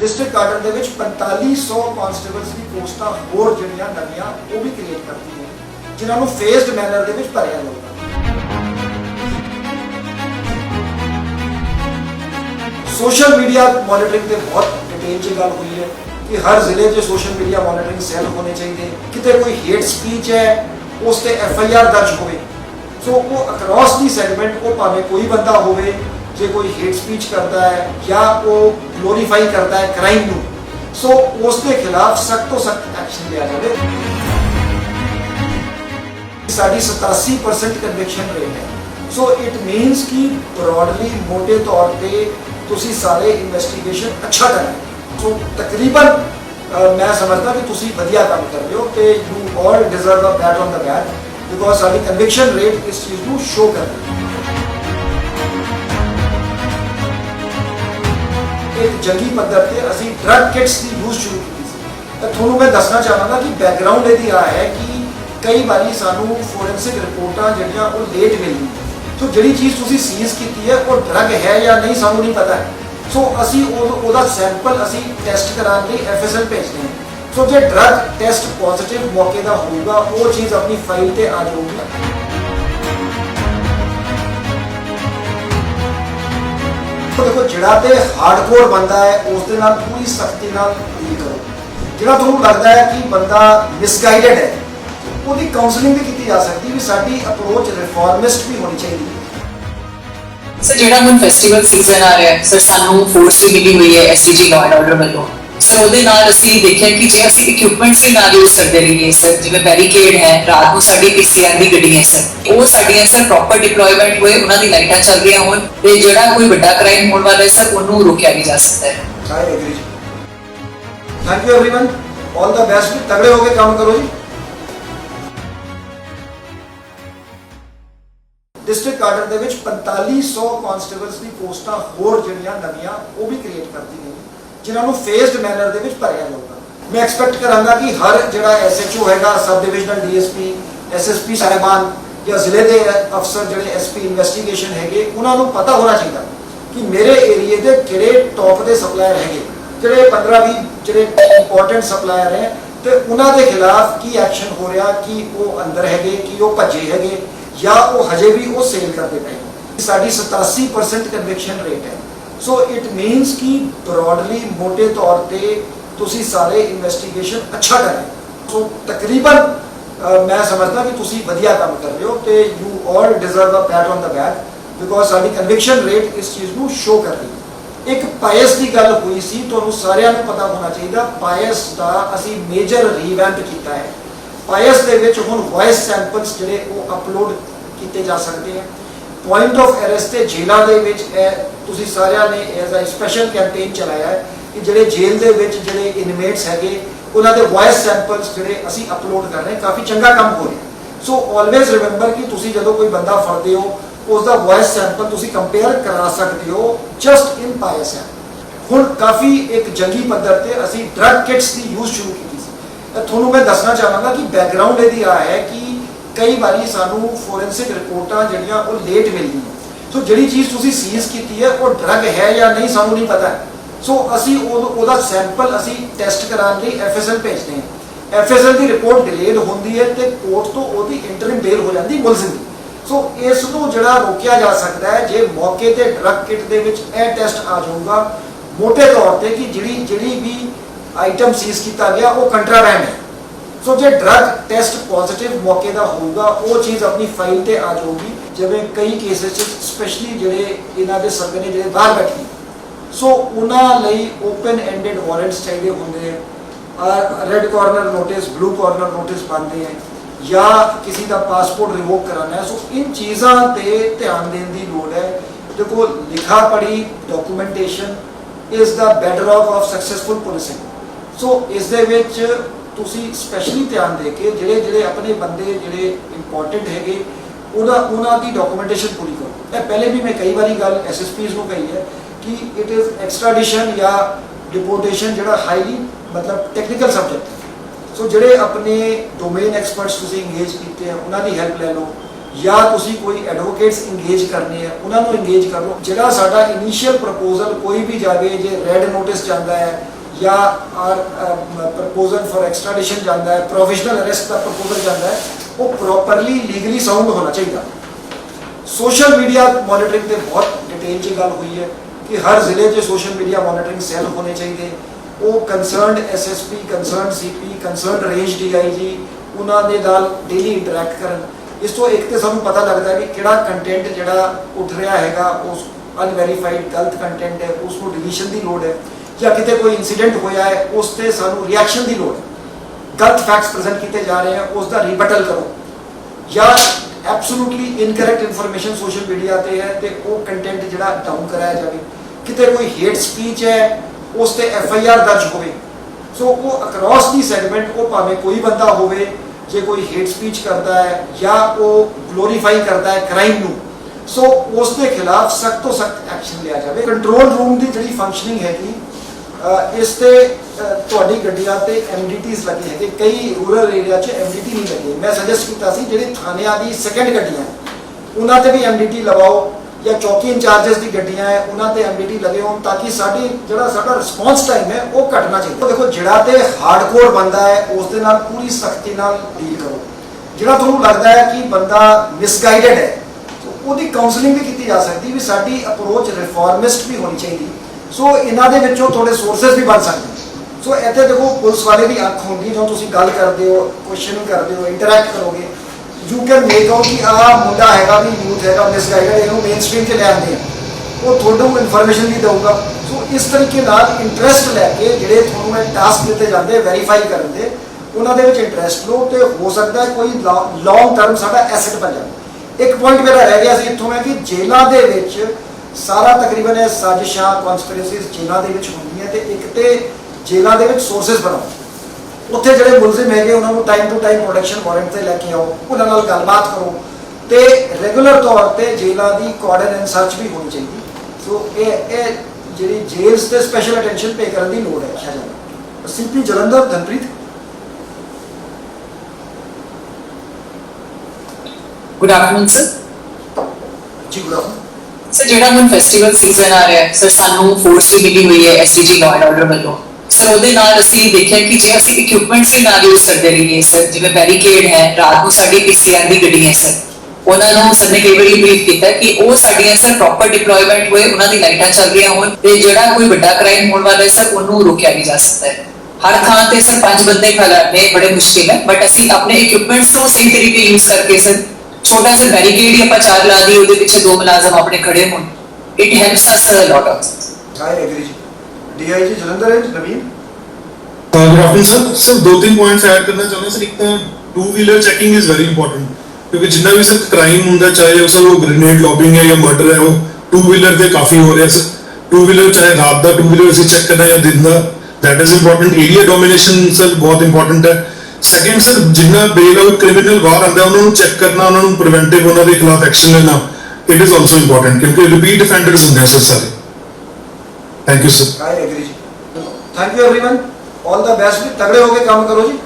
District garden ਦੇ ਵਿੱਚ 4500 ਕਾਂਸਟੇਬਲਸ ਦੀ ਪੋਸਟਾਂ ਹੋਰ ਜਿਹੜੀਆਂ ਨਵੀਆਂ, ਉਹ ਵੀ ਕ੍ਰੀਏਟ ਕਰਤੀ ਗਈਆਂ, ਜਿਨ੍ਹਾਂ ਨੂੰ ਫੇਜ਼ਡ ਮੈਨਰ ਦੇ ਵਿੱਚ ਭਰਿਆ ਜਾਊਗਾ ਸੋਸ਼ਲ ਮੀਡੀਆ ਮੋਨੀਟਰਿੰਗ ਤੇ ਬਹੁਤ ਡਿਟੇਲ 'ਚ ਗੱਲ ਹੋਈ ਹੈ ਕਿ ਹਰ ਜ਼ਿਲ੍ਹੇ 'ਚ ਸੋਸ਼ਲ ਮੀਡੀਆ ਮੋਨੀਟਰਿੰਗ ਸੈੱਲ ਹੋਣੇ ਚਾਹੀਦੇ, ਕਿਤੇ ਕੋਈ ਹੇਟ ਸਪੀਚ ਹੈ, ਉਸ ਤੇ ਐਫ ਆਈ ਆਰ ਦਰਜ ਹੋਵੇ। ਸੋ ਉਹ ਅਕ੍ਰੋਸ ਦੀ ਸੈਗਮੈਂਟ ਉਹ ਭਾਵੇਂ ਕੋਈ ਬੰਦਾ ਹੋਵੇ ਜੇ ਕੋਈ ਹੇਟ ਸਪੀਚ ਕਰਦਾ ਹੈ ਜਾਂ ਉਹ ਗਲੋਰੀਫਾਈ ਕਰਦਾ ਹੈ ਕ੍ਰਾਈਮ ਨੂੰ ਸੋ ਉਸ ਦੇ ਖਿਲਾਫ ਸਖਤ ਤੋਂ ਸਖਤ ਐਕਸ਼ਨ ਲਿਆ ਜਾਵੇ। ਸਾਡੀ 87% ਕਨਵਿਕਸ਼ਨ ਰੇਟ ਹੈ ਸੋ ਇਟ ਮੀਨਸ ਕਿ ਬ੍ਰੌਡਲੀ ਮੋਟੇ ਤੌਰ ਤੇ ਤੁਸੀਂ ਸਾਰੇ ਇਨਵੈਸਟੀਗੇਸ਼ਨ ਅੱਛਾ ਕਰ ਹੋ। ਸੋ ਤਕਰੀਬਨ ਮੈਂ ਸਮਝਦਾ ਕਿ ਤੁਸੀਂ ਵਧੀਆ ਕੰਮ ਕਰ ਰਹੇ ਹੋ ਤੇ you all deserve a pat on the back because ਸਾਡੀ ਕਨਵਿਕਸ਼ਨ ਰੇਟ ਇਸ ਚੀਜ਼ ਨੂੰ ਸ਼ੋ ਕਰ ਹੈ। ਇੱਕ ਜੰਗੀ ਪੱਧਰ ਤੇ ਅਸੀਂ ਡਰਗ ਕਿਟਸ ਦੀ ਯੂਜ਼ ਸ਼ੁਰੂ ਕੀਤੀ ਸੀ। ਤਾਂ ਤੁਹਾਨੂੰ ਮੈਂ ਦੱਸਣਾ ਚਾਹਾਂਗਾ ਕਿ ਬੈਕਗ੍ਰਾਉਂਡ ਇਹਦੀ ਆ ਹੈ ਕਿ ਕਈ ਵਾਰੀ ਸਾਨੂੰ ਫੋਰੈਂਸਿਕ ਰਿਪੋਰਟਾਂ ਜਿਹੜੀਆਂ ਉਹ ਲੇਟ ਮਿਲਦੀਆਂ। ਸੋ ਜਿਹੜੀ ਚੀਜ਼ ਤੁਸੀਂ ਸੀਜ਼ ਕੀਤੀ ਹੈ, ਉਹ ਡਰਗ ਹੈ ਜਾਂ ਨਹੀਂ ਸਾਨੂੰ ਨਹੀਂ ਪਤਾ। ਸੋ ਅਸੀਂ ਉਹਦਾ ਸੈਂਪਲ ਅਸੀਂ ਟੈਸਟ ਕਰਾਉਣ ਲਈ ਐਫਐਸਐਲ ਭੇਜਦੇ ਹਾਂ। ਸੋ ਜੇ ਡਰਗ ਟੈਸਟ ਪੋਜ਼ਿਟਿਵ ਮੌਕੇ ਦਾ ਹੋਊਗਾ, ਉਹ ਚੀਜ਼ ਆਪਣੀ ਫਾਈਲ ਤੇ ਆ ਜਾਊਗੀ। ਉਹ ਦੇਖੋ, ਜਿਹੜਾ ਤੇ ਹਾਰਡਕੋਰ ਬੰਦਾ ਹੈ, ਉਸ ਦੇ ਨਾਲ ਪੂਰੀ ਸਖਤੀ ਨਾਲ ਡੀਲ ਕਰੋ। ਜਿਹੜਾ ਤੁਹਾਨੂੰ ਲੱਗਦਾ ਹੈ ਕਿ ਬੰਦਾ ਮਿਸਗਾਈਡਡ ਹੈ, ਉਹਦੀ ਕਾਉਂਸਲਿੰਗ ਵੀ ਕੀਤੀ ਜਾ ਸਕਦੀ ਵੀ ਸਾਡੀ ਅਪਰੋਚ ਰਿਫਾਰਮਿਸਟ ਵੀ ਹੋਣੀ ਚਾਹੀਦੀ ਹੈ। ਸਰ, ਜਿਹੜਾ ਹੁਣ ਫੈਸਟੀਵਲ ਸੀਜ਼ਨ ਆ ਰਿਹਾ ਹੈ, ਸਰ, ਸਾਨੂੰ ਫੋਰਸ ਵੀ ਮਿਲੀ ਹੋਈ ਹੈ ਐਸਸੀਜੀ ਲਾਅ ਐਂਡ ਆਰਡਰ ਵੱਲੋਂ। ਸਰ ਉਹਦੇ ਨਾਲ ਅਸੀਂ ਦੇਖਿਆ ਕਿ ਜੇ ਅਸੀਂ ਇਕਵਿਪਮੈਂਟਸ ਵੀ ਨਾਲ ਯੂਜ਼ ਕਰਦੇ ਰਹੀਏ ਸਰ ਜਿਵੇਂ ਬੈਰੀਕੇਡ ਹੈ ਰਾਤ ਨੂੰ ਸਾਡੀ ਪੀਸੀਆਰ ਦੀ ਗੱਡੀ ਹੈ ਸਰ ਉਹ ਸਾਡੀਆਂ ਸਰ ਪ੍ਰੋਪਰ ਡਿਪਲੋਇਮੈਂਟ ਹੋਏ ਉਹਨਾਂ ਦੀ ਲਾਈਟਾਂ ਚੱਲ ਰਹੀਆਂ ਹੋਣ ਤੇ ਜਿਹੜਾ ਕੋਈ ਵੱਡਾ ਕ੍ਰਾਈਮ ਹੋਣ ਵਾਲਾ ਹੈ ਸਰ ਉਹਨੂੰ ਰੋਕਿਆ ਵੀ ਜਾ ਸਕਦਾ ਹੈ I agree thank you everyone all the best ਤਗੜੇ ਹੋ ਕੇ ਕੰਮ ਕਰੋ ਜੀ ਡਿਸਟ੍ਰਿਕਟ ਗਾਰਡਨ ਦੇ ਵਿੱਚ 4500 ਕਾਂਸਟੇਬਲਸ ਦੀ ਪੋਸਟਾਂ ਹੋਰ ਜਿਹੜੀਆਂ ਨਵੀਆਂ ਉਹ ਵੀ ਕ੍ਰੀਏਟ ਕਰਤੀ ਗਈਆਂ ਜਿਨ੍ਹਾਂ ਨੂੰ ਫੇਜ਼ਡ ਮੈਨਰ ਦੇ ਵਿੱਚ ਭਰਿਆ ਜਾਊਗਾ ਮੈਂ ਐਕਸਪੈਕਟ ਕਰਾਂਗਾ ਕਿ ਹਰ ਜਿਹੜਾ ਐਸਐਚਓ ਹੈਗਾ ਸਬ ਡਿਵੀਜ਼ਨਲ ਡੀਐਸਪੀ ਐਸਐਸਪੀ ਸਾਹਿਬਾਨ ਜਾਂ ਜ਼ਿਲ੍ਹੇ ਦੇ ਅਫਸਰ ਜਿਹੜੇ ਐਸਪੀ ਇਨਵੈਸਟੀਗੇਸ਼ਨ ਹੈਗੇ, ਉਹਨਾਂ ਨੂੰ ਪਤਾ ਹੋਣਾ ਚਾਹੀਦਾ ਕਿ ਮੇਰੇ ਏਰੀਏ ਦੇ ਕਿਹੜੇ ਟੌਪ ਦੇ ਸਪਲਾਇਰ ਹੈਗੇ, ਜਿਹੜੇ 15 20 ਜਿਹੜੇ ਇੰਪੋਰਟੈਂਟ ਸਪਲਾਇਰ ਹੈ ਤੇ ਉਹਨਾਂ ਦੇ ਖਿਲਾਫ ਕੀ ਐਕਸ਼ਨ ਹੋ ਰਿਹਾ, ਕਿ ਉਹ ਅੰਦਰ ਹੈਗੇ, ਕਿ ਉਹ ਭੱਜੇ ਹੈਗੇ ਜਾਂ ਉਹ ਹਜੇ ਵੀ ਉਹ ਸੇਲ ਕਰਦੇ ਪਏ ਨੇ। ਸਾਡੀ 87% ਕਨਵਿਕਸ਼ਨ ਰੇਟ ਹੈ ਸੋ ਇਟ ਮੀਨਸ ਕਿ ਬ੍ਰੌਡਲੀ ਮੋਟੇ ਤੌਰ ਤੇ ਤੁਸੀਂ ਸਾਰੇ ਇਨਵੈਸਟੀਗੇਸ਼ਨ ਅੱਛਾ ਕਰ ਰਹੇ ਸੋ ਤਕਰੀਬਨ ਮੈਂ ਸਮਝਦਾ ਕਿ ਤੁਸੀਂ ਵਧੀਆ ਕੰਮ ਕਰ ਰਹੇ ਹੋ ਤੇ you all deserve a pat on the back because ਸਾਡੀ ਕਨਵਿਕਸ਼ਨ ਰੇਟ ਇਸ ਚੀਜ਼ ਨੂੰ ਸ਼ੋ ਕਰ ਰਹੀ ਹੈ ਇੱਕ ਪਾਇਸ ਦੀ ਗੱਲ ਹੋਈ ਸੀ ਤੁਹਾਨੂੰ ਸਾਰਿਆਂ ਨੂੰ ਪਤਾ ਹੋਣਾ ਚਾਹੀਦਾ ਪਾਇਸ ਦਾ ਅਸੀਂ ਮੇਜਰ ਰੀਵੈਂਪ ਕੀਤਾ ਹੈ ਪਾਇਸ ਦੇ ਵਿੱਚ ਹੁਣ ਵੌਇਸ ਸੈਂਪਲਸ ਜਿਹੜੇ ਉਹ ਅਪਲੋਡ ਕੀਤੇ ਜਾ ਸਕਦੇ ਆ ਪੁਆਇੰਟ ਆਫ ਅਰੈਸਟ ਤੇ ਜੇਲ੍ਹਾਂ ਦੇ ਵਿੱਚ ਇਹ ਤੁਸੀਂ ਸਾਰਿਆਂ ਨੇ ਐਜ਼ ਅ ਸਪੈਸ਼ਲ ਕੈਂਪੇਨ ਚਲਾਇਆ ਹੈ ਕਿ ਜਿਹੜੇ ਜੇਲ੍ਹ ਦੇ ਵਿੱਚ ਜਿਹੜੇ ਇਨਮੇਟਸ ਹੈਗੇ, ਉਹਨਾਂ ਦੇ ਵੌਇਸ ਸੈਂਪਲਸ ਜਿਹੜੇ ਅਸੀਂ ਅਪਲੋਡ ਕਰ ਰਹੇ ਕਾਫੀ ਚੰਗਾ ਕੰਮ ਹੋ ਰਿਹਾ ਸੋ ਆਲਵੇਜ਼ ਰਿਮੈਂਬਰ ਕਿ ਤੁਸੀਂ ਜਦੋਂ ਕੋਈ ਬੰਦਾ ਫੜਦੇ ਹੋ ਉਸ ਦਾ ਵੌਇਸ ਸੈਂਪਲ ਤੁਸੀਂ ਕੰਪੇਅਰ ਕਰਾ ਸਕਦੇ ਹੋ ਜਸਟ ਇਨ ਪਾਇਸ ਹੈ। ਹੁਣ ਕਾਫੀ ਇੱਕ ਜੰਗੀ ਪੱਧਰ ਤੇ ਅਸੀਂ ਡਰਗ ਕਿਟਸ ਦੀ ਯੂਜ਼ ਸ਼ੁਰੂ ਕੀਤੀ ਸੀ। ਤੁਹਾਨੂੰ ਮੈਂ ਦੱਸਣਾ ਚਾਹਾਂਗਾ ਕਿ ਬੈਕਗ੍ਰਾਉਂਡ ਇਹਦੀ ਆ ਹੈ ਕਿ ਕਈ ਵਾਰੀ ਸਾਨੂੰ ਫੋਰੈਂਸਿਕ ਰਿਪੋਰਟਾਂ ਜਿਹੜੀਆਂ ਉਹ ਲੇਟ ਮਿਲਦੀਆਂ। ਸੋ ਜਿਹੜੀ ਚੀਜ਼ ਤੁਸੀਂ ਸੀਜ਼ ਕੀਤੀ ਹੈ, ਉਹ ਡਰਗ ਹੈ ਜਾਂ ਨਹੀਂ, ਸਾਨੂੰ ਨਹੀਂ ਪਤਾ। ਸੋ ਅਸੀਂ ਉਹਦਾ ਸੈਂਪਲ ਅਸੀਂ ਟੈਸਟ ਕਰਾਉਣ ਲਈ ਐਫਐਸਐਲ ਭੇਜਦੇ ਹਾਂ। ਐਫਐਸਐਲ ਦੀ ਰਿਪੋਰਟ ਡਿਲੇਡ ਹੁੰਦੀ ਹੈ ਤੇ ਕੋਰਟ ਤੋਂ ਉਹਦੀ ਇੰਟਰਿਮ ਬੇਲ ਹੋ ਜਾਂਦੀ ਮੁਲਜ਼ਮ ਦੀ। ਸੋ ਇਸ ਨੂੰ ਜਿਹੜਾ ਰੋਕਿਆ ਜਾ ਸਕਦਾ ਹੈ, ਜੇ ਮੌਕੇ ਤੇ ਡਰਗ ਕਿਟ ਦੇ ਵਿੱਚ ਇਹ ਟੈਸਟ ਆ ਜਾਊਗਾ ਮੋٹے ਤੌਰ ਤੇ ਕਿ ਜਿਹੜੀ ਜਿਹੜੀ ਵੀ ਆਈਟਮ ਸੀਜ਼ ਕੀਤਾ ਗਿਆ, ਉਹ ਕੰਟਰਾਬੈਂਡ ਹੈ। ਸੋ ਜੇ ਡਰਗ ਟੈਸਟ ਪੋਜ਼ਿਟਿਵ ਮੌਕੇ ਦਾ ਹੋਊਗਾ, ਉਹ ਚੀਜ਼ ਆਪਣੀ ਫਾਈਲ ਤੇ ਆ ਜਾਊਗੀ। ਜਿਵੇਂ ਕਈ ਕੇਸਿਸ ਚ ਸਪੈਸ਼ਲੀ ਜਿਹੜੇ ਇਹਨਾਂ ਦੇ ਸਰਗਨੇ ਜਿਹੜੇ ਬਾਹਰ ਬੈਠੇ। ਸੋ ਉਹਨਾਂ ਲਈ ਓਪਨ ਐਂਡਡ ਵਾਰੰਟਸ ਚਾਹੀਦੇ ਹੁੰਦੇ ਆ। Red corner notice blue corner notice ਬਣਦੇ ਹੈ ਜਾਂ ਕਿਸੇ ਦਾ ਪਾਸਪੋਰਟ ਰਿਮੂਵ ਕਰਾਉਣਾ ਹੈ। ਸੋ ਇਨ ਚੀਜ਼ਾਂ ਤੇ ਧਿਆਨ ਦੇਣ ਦੀ ਲੋੜ ਹੈ। ਦੇਖੋ, ਲਿਖਾ ਪੜੀ documentation is the bedrock of successful policing so ਇਸ ਦੇ ਵਿੱਚ ਤੁਸੀਂ ਸਪੈਸ਼ਲੀ ਧਿਆਨ ਦੇ ਕੇ ਜਿਹੜੇ ਜਿਹੜੇ ਆਪਣੇ ਬੰਦੇ ਜਿਹੜੇ ਇੰਪੋਰਟੈਂਟ ਹੈਗੇ, ਉਹਦਾ, ਉਹਨਾਂ ਦੀ ਡਾਕੂਮੈਂਟੇਸ਼ਨ ਪੂਰੀ ਕਰੋ। ਇਹ ਪਹਿਲੇ ਵੀ ਮੈਂ ਕਈ ਵਾਰੀ ਗੱਲ ਐਸਐਸਪੀਜ਼ ਨੂੰ ਕਹੀ ਹੈ ਕਿ ਇਟ ਇਜ਼ ਐਕਸਟ੍ਰਾਡੀਸ਼ਨ ਜਾਂ ਡਿਪੋਰਟੇਸ਼ਨ ਜਿਹੜਾ ਹਾਈਲੀ ਮਤਲਬ ਟੈਕਨੀਕਲ ਸਬਜੈਕਟ ਹੈ। ਸੋ ਜਿਹੜੇ ਆਪਣੇ ਡੋਮੇਨ ਐਕਸਪਰਟਸ ਤੁਸੀਂ ਇੰਗੇਜ ਕੀਤੇ ਆ, ਉਹਨਾਂ ਦੀ ਹੈਲਪ ਲੈ ਲਓ। ਜਾਂ ਤੁਸੀਂ ਕੋਈ ਐਡਵੋਕੇਟਸ ਇੰਗੇਜ ਕਰਨੇ ਆ, ਉਹਨਾਂ ਨੂੰ ਇੰਗੇਜ ਕਰ ਲਓ। ਜਿਹੜਾ ਸਾਡਾ ਇਨੀਸ਼ੀਅਲ ਪ੍ਰਪੋਜ਼ਲ ਕੋਈ ਵੀ ਜਾਵੇ, ਜੇ ਰੈੱਡ ਨੋਟਿਸ ਜਾਂਦਾ ਹੈ ਜਾਂ ਆਰ ਪ੍ਰਪੋਜ਼ਲ ਫॉर ਐਕਸਟ੍ਰੈਡੀਸ਼ਨ ਜਾਂਦਾ ਹੈ ਪ੍ਰੋਵੀਜ਼ਨਲ ਅਰੈਸਟ ਦਾ ਪ੍ਰਪੋਜ਼ਲ ਜਾਂਦਾ ਹੈ, ਉਹ ਪ੍ਰੋਪਰਲੀ ਲੀਗਲੀ ਸਾਊਂਡ ਹੋਣਾ ਚਾਹੀਦਾ। ਸੋਸ਼ਲ ਮੀਡੀਆ ਮੋਨੀਟਰਿੰਗ ਤੇ ਬਹੁਤ ਡਿਟੇਲ 'ਚ ਗੱਲ ਹੋਈ ਹੈ ਕਿ ਹਰ ਜ਼ਿਲ੍ਹੇ 'ਚ ਸੋਸ਼ਲ ਮੀਡੀਆ ਮੋਨੀਟਰਿੰਗ ਸੈੱਲ ਹੋਣੇ ਚਾਹੀਦੇ। ਉਹ concerned SSP concerned CP concerned range DIG ਉਹਨਾਂ ਦੇ ਨਾਲ ਡੇਲੀ ਇੰਟਰੈਕਟ ਕਰਨ। ਇਸ ਤੋਂ ਇੱਕ ਤੇ ਸਾਨੂੰ ਪਤਾ ਲੱਗਦਾ ਹੈ ਕਿ ਕਿਹੜਾ ਕੰਟੈਂਟ ਜਿਹੜਾ ਉੱਠ ਰਿਹਾ ਹੈਗਾ, ਉਸ ਅਨਵੈਰੀਫਾਈਡ ਗਲਤ ਕੰਟੈਂਟ ਹੈ, ਉਸ ਨੂੰ ਡਿਲੀਸ਼ਨ ਦੀ ਲੋੜ ਹੈ। ਜਾਂ ਕਿਤੇ ਕੋਈ ਇਨਸੀਡੈਂਟ ਹੋਇਆ ਹੈ, ਉਸ ਤੇ ਸਾਨੂੰ ਰਿਐਕਸ਼ਨ ਦੀ ਲੋੜ ਹੈ। ਗਲਤ ਫੈਕਟਸ ਪ੍ਰੈਜ਼ੈਂਟ ਕੀਤੇ ਜਾ ਰਹੇ ਹਨ ਉਸ ਦਾ ਰੀਬਟਲ ਕਰੋ। ਜਾਂ absolutely incorrect information social media ਤੇ ਹੈ ਤੇ ਉਹ ਕੰਟੈਂਟ ਜਿਹੜਾ ਡਾਊਨ ਕਰਾਇਆ ਜਾਵੇ। ਕਿਤੇ ਕੋਈ ਹੇਟ ਸਪੀਚ ਹੈ, ਉਸ ਤੇ ਐਫ ਆਈ ਆਰ ਦਰਜ ਹੋਵੇ। ਸੋ ਉਹ ਅਕ੍ਰੋਸ ਦੀ ਸੈਗਮੈਂਟ ਉਹ ਭਾਵੇਂ ਕੋਈ ਬੰਦਾ ਹੋਵੇ, ਜੇ ਕੋਈ ਹੇਟ ਸਪੀਚ ਕਰਦਾ ਹੈ ਜਾਂ ਉਹ ਗਲੋਰੀਫਾਈ ਕਰਦਾ ਹੈ ਕ੍ਰਾਈਮ ਨੂੰ। ਸੋ ਉਸ ਦੇ ਖਿਲਾਫ ਸਖਤ ਤੋਂ ਸਖਤ ਐਕਸ਼ਨ ਲਿਆ ਜਾਵੇ। ਕੰਟਰੋਲ ਰੂਮ ਦੀ ਜਿਹੜੀ ਫੰਕਸ਼ਨਿੰਗ ਹੈਗੀ ਇਸ ਤੇ ਤੁਹਾਡੀ ਗੱਡੀਆਂ ਤੇ ਐਮਡੀਟੀਸ ਲੱਗੇ ਹੈਗੇ। ਕਈ ਰੂਰਲ ਏਰੀਆ 'ਚ ਐਮਡੀਟੀ ਨਹੀਂ ਲੱਗੇ। ਮੈਂ ਸੁਜੈਸਟ ਕੀਤਾ ਸੀ, ਜਿਹੜੇ ਥਾਣਿਆਂ ਦੀ ਸੈਕੰਡ ਗੱਡੀਆਂ ਉਹਨਾਂ ਤੇ ਵੀ ਐਮਡੀਟੀ ਲਵਾਓ ਜਾਂ ਚੌਕੀ ਇੰਚਾਰਜਸ ਦੀ ਗੱਡੀਆਂ ਹੈ, ਉਹਨਾਂ ਤੇ ਐਮਡੀਟੀ ਲੱਗੇ ਹੋਣ ਤਾਂ ਕਿ ਸਾਡੀ, ਜਿਹੜਾ ਸਾਡਾ ਰਿਸਪੌਂਸ ਟਾਈਮ ਹੈ, ਉਹ ਘਟਣਾ ਚਾਹੀਦਾ। ਦੇਖੋ, ਜਿਹੜਾ ਤੇ ਹਾਰਡਕੋਰ ਬੰਦਾ ਹੈ, ਉਸ ਦੇ ਨਾਲ ਪੂਰੀ ਸਖਤੀ ਨਾਲ ਡੀਲ ਕਰੋ। ਜਿਹੜਾ ਤੁਹਾਨੂੰ ਲੱਗਦਾ ਹੈ ਕਿ ਬੰਦਾ ਮਿਸਗਾਈਡਡ ਹੈ, ਉਹਦੀ ਕਾਉਂਸਲਿੰਗ ਵੀ ਕੀਤੀ ਜਾ ਸਕਦੀ ਵੀ ਸਾਡੀ ਅਪਰੋਚ ਰਿਫਾਰਮਿਸਟ ਵੀ ਹੋਣੀ ਚਾਹੀਦੀ। ਸੋ ਇਹਨਾਂ ਦੇ ਵਿੱਚੋਂ ਥੋੜੇ ਸੋਰਸਸ ਵੀ ਬਣ ਸਕਦੇ ਸੋ ਇੱਥੇ ਦੇਖੋ, ਪੁਲਿਸ ਵਾਲੇ ਦੀ ਅੱਖ ਹੁੰਦੀ ਜਦੋਂ ਤੁਸੀਂ ਗੱਲ ਕਰਦੇ ਹੋ ਕੁਐਸਚਨਿੰਗ ਕਰਦੇ ਹੋ ਇੰਟਰੈਕਟ ਕਰੋਗੇ। ਯੂ ਕੈਨ ਮੇਕ ਆਊਟ ਕਿ ਆਹ ਮੁੰਡਾ ਹੈਗਾ ਵੀ ਯੂਥ ਹੈਗਾ ਮਿਸਗਾਈਡਡ ਇਹਨੂੰ ਮੇਨ ਸਟ੍ਰੀਮ 'ਤੇ ਲੈ ਆਉਂਦੇ ਆ। ਉਹ ਤੁਹਾਨੂੰ ਇਨਫੋਰਮੇਸ਼ਨ ਵੀ ਦਊਗਾ। ਸੋ ਇਸ ਤਰੀਕੇ ਨਾਲ ਇੰਟਰਸਟ ਲੈ ਕੇ ਜਿਹੜੇ ਤੁਹਾਨੂੰ ਇਹ ਟਾਸਕ ਦਿੱਤੇ ਜਾਂਦੇ ਵੈਰੀਫਾਈ ਕਰਨ ਦੇ ਉਹਨਾਂ ਦੇ ਵਿੱਚ ਇੰਟਰਸਟ ਲਓ ਤੇ ਹੋ ਸਕਦਾ ਹੈ ਕੋਈ ਲੌਂਗ ਟਰਮ ਸਾਡਾ ਐਸੈਟ ਬਣ ਜਾਵੇ। ਇੱਕ ਪੁਆਇੰਟ ਮੇਰਾ ਰਹਿ ਗਿਆ ਸੀ ਇੱਥੋਂ ਹੈ ਕਿ ਜੇਲ੍ਹਾਂ ਦੇ ਵਿੱਚ ਸਾਰਾ ਤਕਰੀਬਨ ਇਹ ਸਾਜ਼ਿਸ਼ਾਂ ਕਨਸਪੀਰੇਸੀਜ਼ ਜੇਲ੍ਹਾਂ ਦੇ ਵਿੱਚ ਹੁੰਦੀਆਂ ਤੇ ਇੱਕ ਤੇ ਜੇਲ੍ਹਾਂ ਦੇ ਵਿੱਚ ਸੋਰਸਸ ਬਣਾਓ। ਉੱਥੇ ਜਿਹੜੇ ਮੁਲਜ਼ਮ ਹੈਗੇ ਉਹਨਾਂ ਨੂੰ time to time production warrant ਤੇ ਲੈ ਕੇ ਆਓ ਉਹਨਾਂ ਨਾਲ ਗੱਲਬਾਤ ਕਰੋ ਤੇ ਰੈਗੂਲਰ ਤੌਰ ਤੇ ਜੇਲ੍ਹਾਂ ਦੀ ਕੋਆਰਡਨ ਐਂਡ ਸਰਚ ਵੀ ਹੋਣੀ ਚਾਹੀਦੀ। ਸੋ ਇਹ ਇਹ ਜਿਹੜੀ ਜੇਲਸ ਤੇ ਸਪੈਸ਼ਲ ਅਟੈਂਸ਼ਨ ਪੇ ਕਰਨ ਦੀ ਲੋੜ ਹੈ ਸ਼ਾਇਦ CP Jalandhar Dhanpreet? Good afternoon sir ji good afternoon sir ਜਿਹੜਾ ਹੁਣ ਫੈਸਟੀਵਲ ਸੀਜ਼ਨ ਆ ਰਿਹਾ ਹੈ ਸਰ ਸਾਨੂੰ ਫੋਰਸ ਵੀ ਮਿਲੀ ਹੋਈ ਹੈ ਐਸਸੀਜੀ ਲਾਅ ਐਂਡ ਆਰਡਰ ਵੱਲੋਂ। ਸਰ ਉਹਦੇ ਨਾਲ ਅਸੀਂ ਦੇਖਿਆ ਕਿ ਜੇ ਅਸੀਂ ਇਕਵਿਪਮੈਂਟਸ ਵੀ ਨਾ ਯੂਜ਼ ਕਰਦੇ ਰਹੀਏ ਸਰ ਜਿਵੇਂ ਬੈਰੀਕੇਡ ਹੈ, ਰਾਤ ਨੂੰ ਸਾਡੀ ਪੀਸੀਆਰ ਦੀ ਗੱਡੀ ਸਰ ਉਹਨਾਂ ਨੂੰ ਸਰ ਨੇ ਕਈ ਵਾਰੀ ਬਰੀਫ ਕੀਤਾ ਕਿ ਉਹ ਸਾਡੀਆਂ ਸਰ ਪ੍ਰੋਪਰ ਡਿਪਲੋਇਮੈਂਟ ਹੋਏ, ਉਹਨਾਂ ਦੀ ਲਾਈਟਾਂ ਚੱਲ ਰਹੀਆਂ ਹੋਣ ਤੇ ਜਿਹੜਾ ਕੋਈ ਵੱਡਾ ਕ੍ਰਾਈਮ ਹੋਣ ਵਾਲਾ ਹੈ ਸਰ ਉਹਨੂੰ ਰੋਕਿਆ ਵੀ ਜਾ ਸਕਦਾ ਹੈ। ਹਰ ਥਾਂ ਤੇ ਸਰ ਪੰਜ ਬੰਦੇ ਖੜਾਣੇ ਬੜੇ ਮੁਸ਼ਕਿਲ ਹੈ ਬਟ ਅਸੀਂ ਆਪਣੇ ਇਕਵਿਪਮੈਂਟਸ ਨੂੰ ਸਹੀ ਤਰੀਕੇ ਯੂਜ਼ ਕਰਕੇ ਸਰ ਛੋਟਾ ਜਿਹਾ ਬੈਰੀਕੇਡ ਹੀ ਆਪਾਂ ਚਾਰ ਲਾ ਦੀ ਉਹਦੇ ਪਿੱਛੇ ਦੋ ਮੁਲਾਜ਼ਮ ਆਪਣੇ ਖੜੇ ਹੋਣ। It helps us a lot I agree ji. DI G Jalandhar ਹੈ ਨਵੀਨ? ਗੁੱਡ ਸਰ ਸਰ ਦੋ ਤਿੰਨ ਪੁਆਇੰਟਸ ਐਡ ਕਰਨਾ ਚਾਹੁੰਦਾ ਸਰ। ਇੱਕ ਤਾਂ two wheeler checking is very important ਕਿਉਂਕਿ ਜਿੰਨਾ ਵੀ ਸਰ ਕ੍ਰਾਈਮ ਹੁੰਦਾ ਚਾਹੇ ਉਹ ਸਰ ਉਹ ਗ੍ਰੇਨੇਡ ਲੌਬਿੰਗ ਹੈ ਜਾਂ ਮਰਡਰ ਹੈ ਉਹ ਟੂ ਵੀਲਰ ਤੇ ਕਾਫੀ ਹੋ ਰਿਹਾ ਸਰ। ਟੂ ਵੀਲਰ ਚਾਹੇ ਰਾਤ ਦਾ ਟੂ ਵੀਲਰ ਅਸੀਂ ਚੈੱਕ ਕਰਨਾ ਜਾਂ ਦਿਨ ਦਾ that is important area domination sir ਬਹੁਤ ਇੰਪੋਰਟੈਂਟ ਹੈ। ਸੈਕਿੰਡ ਸਰ ਜਿੰਨਾ ਬੇਲ ਆਊਟ ਕ੍ਰਿਮੀਨਲ ਬਾਹਰ ਆਉਂਦਾ ਉਹਨਾਂ ਨੂੰ ਚੈੱਕ ਕਰਨਾ ਉਹਨਾਂ ਨੂੰ ਪ੍ਰੀਵੈਂਟਿਵ ਉਹਨਾਂ ਦੇ ਖਿਲਾਫ ਐਕਸ਼ਨ ਲੈਣਾ ਇਟ ਇਜ਼ ਆਲਸੋ ਇੰਪੋਰਟੈਂਟ ਕਿਉਂਕਿ ਰਿਪੀਟ ਅਫੈਂਡਰਸ ਹੁੰਦੇ ਆ ਸਰ ਸਾਰੇ thank you sir I agree ਜੀ thank you everyone all the best ਤਗੜੇ ਹੋ ਕੇ ਕੰਮ ਕਰੋ ਜੀ